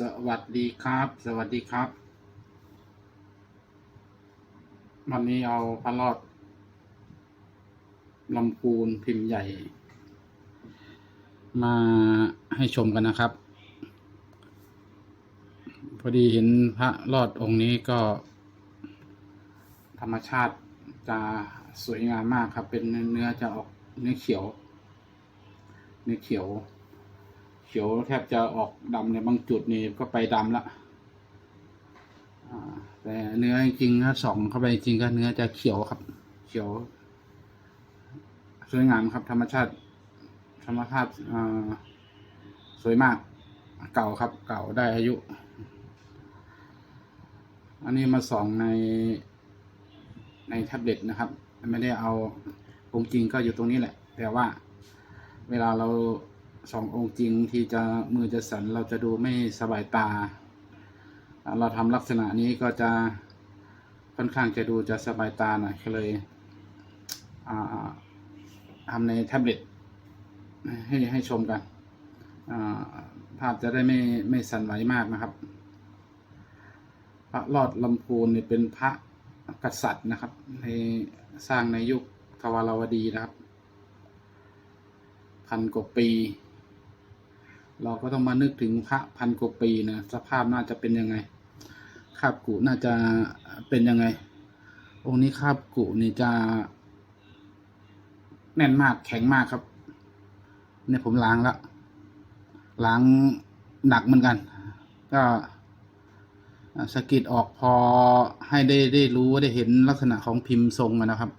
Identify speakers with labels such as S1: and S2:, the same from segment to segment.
S1: สวัสดีครับ สวัสดีครับ วันนี้เอาพระรอดลำพูนพิมพ์ใหญ่ มาให้ชมกันนะครับ พอดีเห็นพระรอดองค์นี้ก็ ธรรมชาติจะสวยงามมากครับ เป็นเนื้อจะออกเนื้อเขียว เนื้อเขียว เขียวแทบจะออกดำในบางจุดนี่ก็ไปดำละแต่เนื้อจริงถ้าส่องเข้าไปจริงก็เนื้อจะเขียวครับ เขียวสวยงามครับ ธรรมชาติ ธรรมชาติสวยมาก เก่าครับ เก่าได้อายุ อันนี้มาส่องในในแท็บเล็ตนะครับ ไม่ได้เอาองค์จริงก็อยู่ตรงนี้แหละ แต่ว่าเวลาเรา สององค์จริงที่จะมือจะสั่นเราจะดูไม่สบายตา เราทำลักษณะนี้ก็จะค่อนข้างจะดูจะสบายตาหน่อยก็เลยอ่าทำในแท็บเล็ตให้ให้ชมกันาภาพจะได้ไม่ไม่สั่นไหวมากนะครับ พระรอดลำพูนเนี่ยเป็นพระกษัตริย์นะครับ ในสร้างในยุคทวารวดีนะครับ พันกว่าปี เราก็ต้องมานึกถึงพระพันกว่าปีนะสภาพน่าจะเป็นยังไงคาบกุน่าจะเป็นยังไง องค์นี้คาบกุนี่จะ แน่นมากแข็งมากครับ เนี่ยผมล้างแล้วล้างหนักเหมือนกัน ก็สกิดออกพอให้ได้ได้รู้ว่าได้เห็นลักษณะของพิมพ์ทรงนนะครับ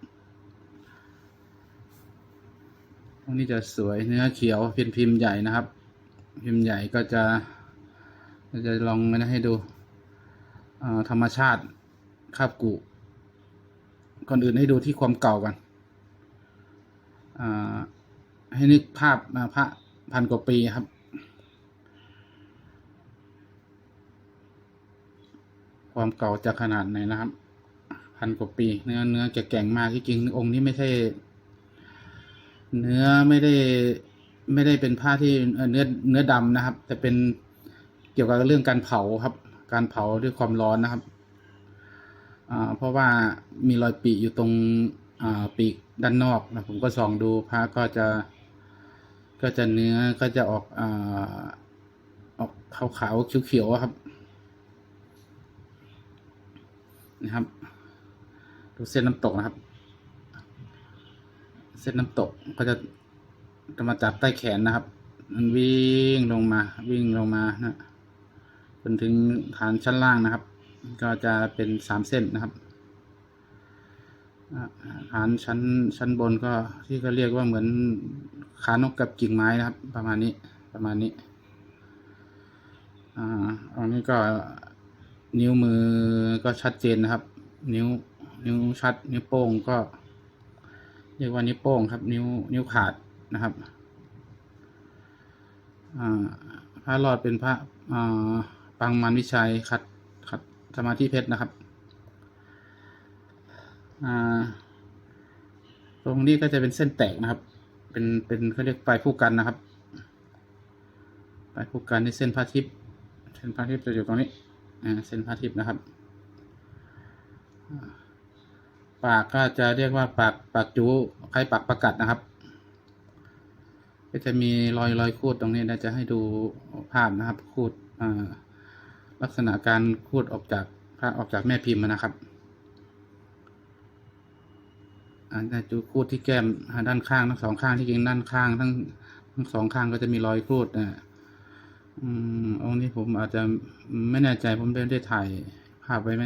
S1: ตรงนี้จะสวยเนื้อเขียวเป็นพิมพ์ใหญ่นะครับ พิมพ์ใหญ่ก็จะจะลองมาให้ดูธรรมชาติคาบกุก่อนอื่นให้ดูที่ความเก่ากันให้นึกภาพมาพระพันกว่าปีครับ ความเก่าจะขนาดไหนนะครับ พันกว่าปี เนื้อเนื้อจะแก่งมากที่จริงองค์นี้ไม่ใช่ เนื้อไม่ได้ ไม่ได้เป็นผ้าที่เนื้อเนื้อดำนะครับ แต่เป็นเกี่ยวกับเรื่องการเผาครับ การเผาด้วยความร้อนนะครับเพราะว่ามีรอยปีกอยู่ตรงปีกด้านนอกนะผมก็ส่องดูผ้าก็จะ ก็จะเนื้อก็จะออกอออกขาวขาวๆเขียวๆครับนะครับดูเส้นน้ำตกนะครับ เส้นน้ำตกก็จะ จะมาจับใต้แขนนะครับ มันวิ่งลงมา วิ่งลงมานะจนถึงฐานชั้นล่างนะครับ ก็จะเป็นสามเส้นนะครับฐานชั้นชั้นบนก็ที่ก็เรียกว่าเหมือนขานกกับกิ่งไม้นะครับ ประมาณนี้ประมาณนี้อ่าอันนี้ก็นิ้วมือก็ชัดเจนนะครับ นิ้วนิ้วชัด นิ้วโป้งก็ เรียกว่านิ้วโป้งครับ นิ้วนิ้วขาด นะครับพระรอดเป็นพระอ่าปังมันวิชัยขัดขัดสมาธิเพชรนะครับตรงนี้ก็จะเป็นเส้นแตกนะครับ เป็นเป็นเขาเรียกปลายผู้กันนะครับปลายผู้กันในเส้นพระทิพย์เส้นพระทิพย์จะอยู่ตรงนี้เส้นพระทิพย์นะครับ ปากก็จะเรียกว่าปากปากจูคล้ายปากประกัดนะครับ ก็จะมีรอยรอยคูดตรงนี้นะจะให้ดูภาพนะครับคูดอ่าลักษณะการคูดออกจากพระออกจากแม่พิมพ์นะครับอันจะดูคูดที่แก้มด้านข้างทั้งสองข้างที่จริงด้านข้างทั้งทั้งสองข้างก็จะมีรอยคูดนะอืมองค์นี้ผมอาจจะไม่แน่ใจผมได้ได้ถ่ายภาพไว้ไหม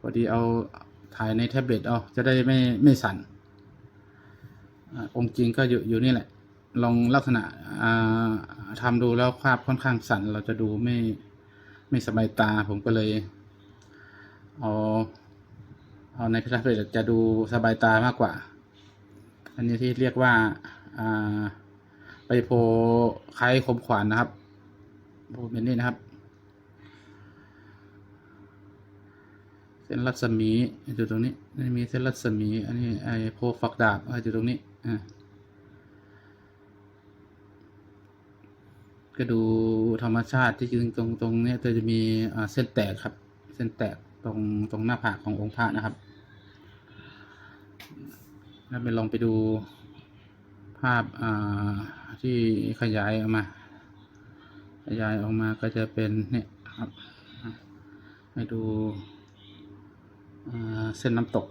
S1: พอดีเอาถ่ายในแท็บเล็ตเอาจะได้ไม่ไม่สั่นอองค์จริงก็อยู่อยู่นี่แหละ ลองลักษณะอ่าทำดูแล้วภาพค่อนข้างสั่นเราจะดูไม่ไม่สบายตาผมก็เลยเอาเอาในแท็บเล็ตจะดูสบายตามากกว่า อันนี้ที่เรียกว่าไปโพคล้ายคมขวานนะครับโพเป็นนี่นะครับ เส้นรัศมีอยู่ตรงนี้มีเส้นรัศมี อันนี้ไอโพฝักดาบอยู่ตรงนี้อ่า ก็ดูธรรมชาติที่จริงตรงตรงเนี้ยจะมีเส้นแตกครับ เส้นแตกตรงตรงหน้าผากขององค์พระนะครับแล้วไปลองไปดูภาพาที่ขยายออกมา ขยายออกมาก็จะเป็นเนี่ยครับให้ดูเส้นน้ำตก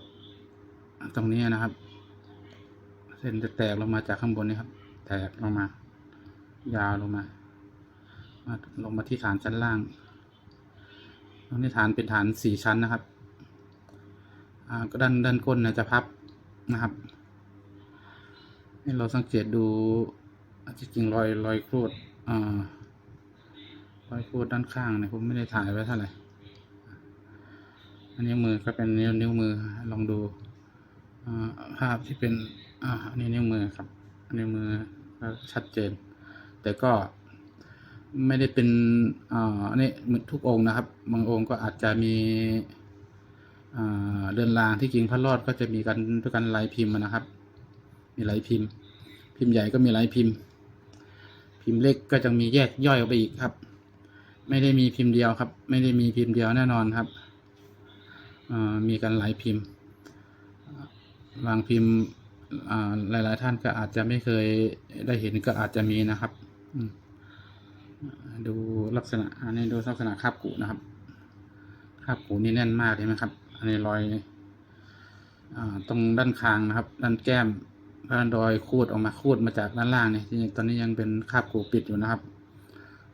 S1: ตรงนี้นะครับ เส้นจะแตกลงมาจากข้างบนนี่ครับ แตกลงมา ยาวลงมา ลงมาที่ฐานชั้นล่างตรงนี้ฐานเป็นฐานสี่ชั้นนะครับอ่าก็ด้านด้านก้นเนยจะพับนะครับให้เราสังเกตดูอะจริงรอยรอยครูดอ่ารอยครูดด้านข้างเนี่ยผมไม่ได้ถ่ายไว้เท่าไหร่อันนี้มือก็เป็นนิ้วนิ้วมือลองดูภาพที่เป็นอ่าอันนี้นิ้วมือครับนนี้วมือชัดเจน แต่ก็ ไม่ได้เป็นอ่าอันนี้เหมือนทุกองค์นะครับ บางองค์ก็อาจจะมีเรือนรางที่จริงพระรอดก็จะมีกันด้วยกันลายพิมพ์นะครับ มีลายพิมพ์ พิมพ์ใหญ่ก็มีลายพิมพ์ พิมพ์เล็กก็จะมีแยกย่อยออกไปอีกครับ ไม่ได้มีพิมพ์เดียวครับ ไม่ได้มีพิมพ์เดียวแน่นอนครับมีกันหลายพิมพ์บางพิมพ์หลาย ๆ ท่านก็อาจจะไม่เคยได้เห็นก็อาจจะมีนะครับ อืม ดูลักษณะ อันนี้ดูลักษณะคาบกุนะครับคาบกุนี่แน่นมากเห็นไหมครับ อันนี้รอยอตรงด้านคางนะครับ ด้านแก้มด้านรอยคูดออกมาคูดมาจากด้านล่างเนี่ยตอนนี้ยังเป็นคาบกุปิดอยู่นะครับ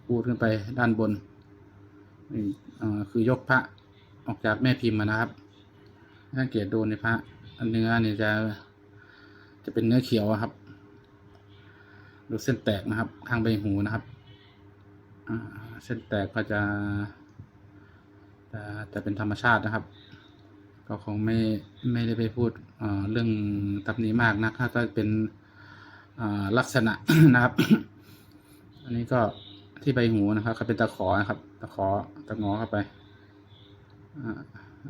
S1: คูดขึ้นไปด้านบนนี่คือยกพระออกจากแม่พิมพ์มานะครับสังเกตดูในพระเนื้อเนี่ยจะจะเป็นเนื้อเขียวครับ ดูเส้นแตกนะครับ ข้างใบหูนะครับ เส้นแตกก็จะจะจะเป็นธรรมชาตินะครับ ก็คงไม่ไม่ได้ไปพูดเรื่องตับนี้มากนะถ้าก็เป็นลักษณะนะครับ อันนี้ก็ที่ใบหูนะครับก็เป็นตะขอนะครับ ตะขอตะงอเข้าไป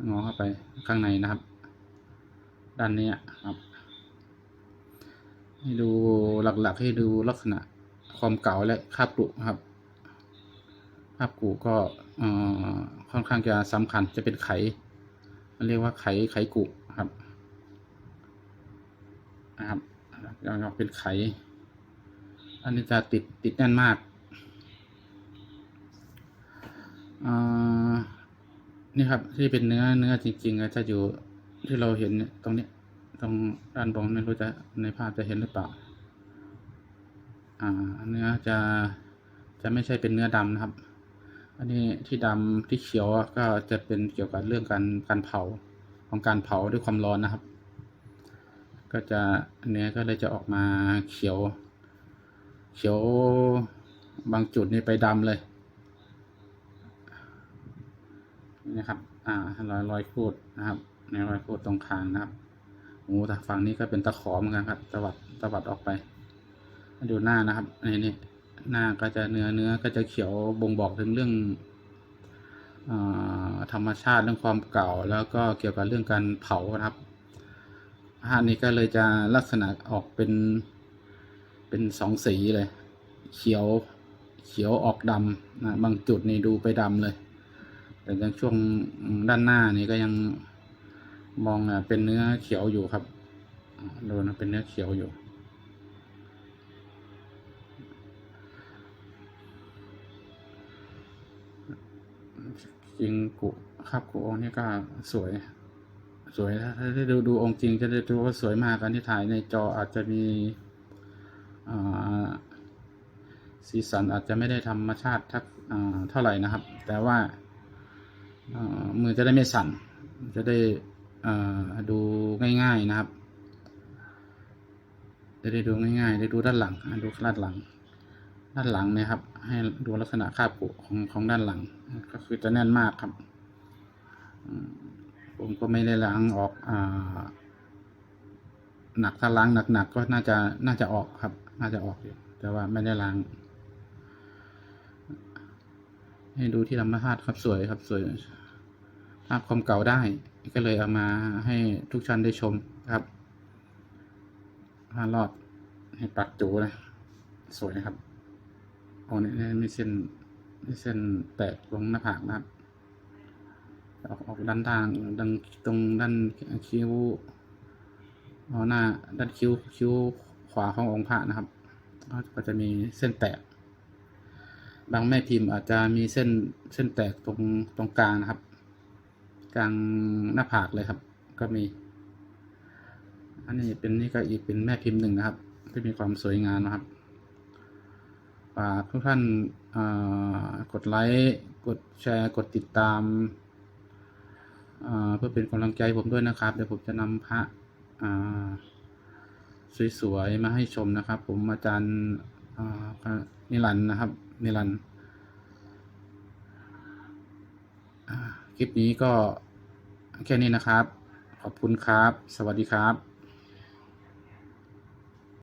S1: งอเข้าไปข้างในนะครับ ด้านนี้ครับ ให้ดูหลักๆให้ดูลักษณะความเก่าและคาบกรุนครับาบกรุก็ค่อนข้างจะสำคัญจะเป็นไข มันเรียกว่าไขไขกุครับนะครับยังเป็นไข อันนี้จะติดติดแน่นมากอ่านี่ครับที่เป็นเนื้อเนื้อจริงๆจะอยู่ที่เราเห็นตรงนี้ตรงด้านบนไม่รู้จะในภาพจะเห็นหรือเปล่าอ่าเนื้อจะจะไม่ใช่เป็นเนื้อดำนะครับ อันนี้ที่ดำที่เขียวก็จะเป็นเกี่ยวกับเรื่องการการเผาของการเผาด้วยความร้อนนะครับ ก็จะเนื้ก็เลยจะออกมาเขียว เขียวบางจุดนี่ไปดำเลยนี่นะครับ อ่ารอยรอยครูดนะครับ ในรอยครูดตรงคางนะครับโอ้แต่ฝั่งนี้ก็เป็นตะขอเหมือนกันครับ ตะวัดตะวัดออกไปมาดูหน้านะครับนี่นี่ หน้าก็จะเนื้อเนื้อก็จะเขียวบ่งบอกถึงเรื่องอธรรมชาติเรื่องความเก่า แล้วก็เกี่ยวกับเรื่องการเผานะครับภาพนี้ก็เลยจะลักษณะออกเป็นเป็นสองสีเลย เขียวเขียวออกดำนะบางจุดนี่ดูไปดำเลย แต่ยังช่วงด้านหน้านี่ก็ยังมองเป็นเนื้อเขียวอยู่ครับอ่าดูนะเป็นเนื้อเขียวอยู่ จริงกุครับกุองค์นี้ก็สวย สวยถ้าได้ดูดูองค์จริงจะได้ดูว่าสวยมากอันที่ถ่ายในจออาจจะมีสีสันอาจจะไม่ได้ธรรมชาติทักเท่าไหร่นะครับ แต่ว่ามือจะได้ไม่สั่น จะได้ดูง่ายๆนะครับ จะได้ดูง่ายๆ ได้ดูด้านหลัง ดูด้านหลัง ด้านหลังเนี่ยครับ ให้ดูลักษณะคาบกุของของด้านหลัง ก็คือจะแน่นมากครับอืมผมก็ไม่ได้ล้างออกอ่าหนักถ้าล้างหนักๆก็น่าจะน่าจะออกครับ น่าจะออกอยู่แต่ว่าไม่ได้ล้าง ให้ดูที่ธรรมชาติครับสวยครับสวยภาพความเก่าได้ ก็เลยเอามาให้ทุกท่านได้ชมครับผ้ารอดให้ปักจูนะ สวยนะครับ อ๋อนี่นี่ยมีเส้นมีเส้นแตกตรงหน้าผากนะครับออกออกด้านล่างดังตรงด้านคิ้วอ๋อหน้าด้านคิ้วคิ้วขวาขององค์พระนะครับ ก็จะมีเส้นแตก บางแม่พิมพ์อาจจะมีเส้นเส้นแตกตรงตรงกลางนะครับ กลางหน้าผากเลยครับ ก็มี อันนี้เป็นนี่ก็อีกเป็นแม่พิมพ์หนึ่งนะครับที่มีความสวยงามนะครับ ฝากทุกท่านากดไลค์กดแชร์กดติดตามอ่าเพื่อเป็นกำลังใจผมด้วยนะครับ เดี๋ยวผมจะนำพระสวยๆมาให้ชมนะครับ ผมอาจารย์นิรันต์นะครับ นิรันต์คลิปนี้ก็แค่นี้นะครับ ขอบคุณครับ สวัสดีครับ